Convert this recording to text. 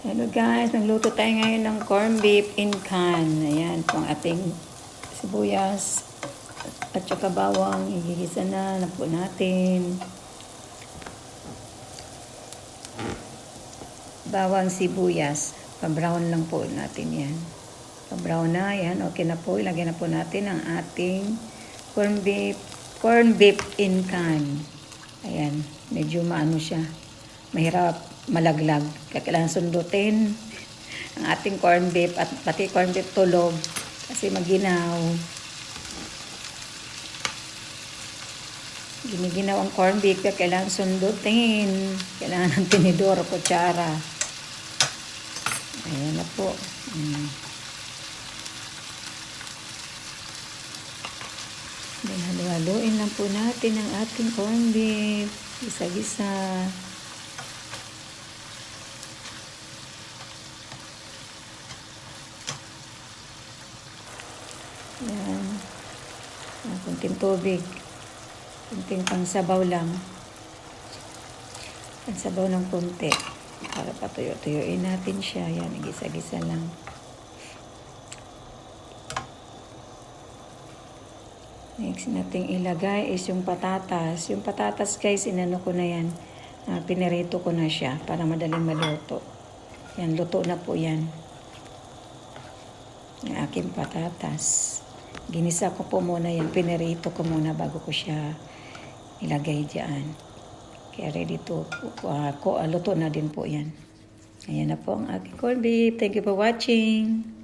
Hello guys, nagluto tayo ngayon ng corned beef in can. Ayan po ang ating sibuyas at saka bawang. Igigisa na na po natin. Bawang sibuyas. Pa-brown lang po natin yan. Pa-brown na yan. Okay na po. Ilagay na po natin ang ating corned beef, corned beef in can. Ayan. Medyo maano siya. Mahirap malaglag. Kailangan sundutin ang ating corned beef at pati corned beef tulog kasi maginaw. Giniginaw ang corned beef kaya kailangan sundutin. Kailangan ng tinidor o kutsara. Ayan na po. Mm. Then halu-haluin lang po natin ang ating corned beef. Gisa-gisa. Yan. Ah, kunting tubig. Kunting pangsabaw lang. Pangsabaw ng kunti. Para patuyo-tuyuin natin siya. Yan, gisa-gisa lang. Next nating ilagay is yung patatas. Yung patatas guys, inano ko na yan. Ah, pinirito ko na siya para madaling maluto. Yan, luto na po yan. Yung aking patatas. Ginisa ko po muna yan. Pinirito ko muna bago ko siya ilagay dyan. Kaya ready to, uh, ko, ah, luto na din po yan. Ayan na po ang aking corned beef. Thank you for watching.